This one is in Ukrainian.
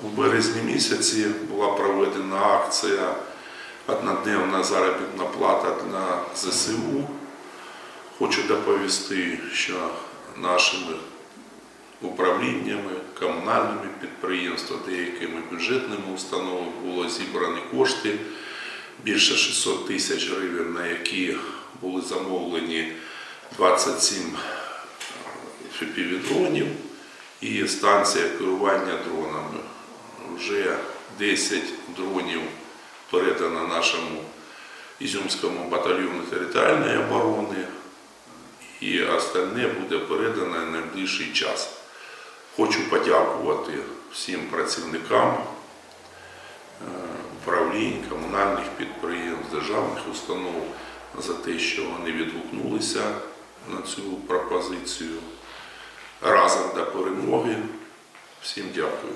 У березні місяці була проведена акція одноденна заробітна плата для ЗСУ. Хочу доповісти, що нашими управліннями, комунальними підприємствами, деякими бюджетними установами було зібрані кошти більше 600 тисяч гривень, на які були замовлені 27 FPV-дронів і станція керування дронами. Вже 10 дронів передано нашому Ізюмському батальйону територіальної оборони, і остальне буде передано в найближчий час. Хочу подякувати всім працівникам е, управлінь, комунальних підприємств, державних установ за те, що вони відгукнулися на цю пропозицію. Разом до перемоги. Всім дякую.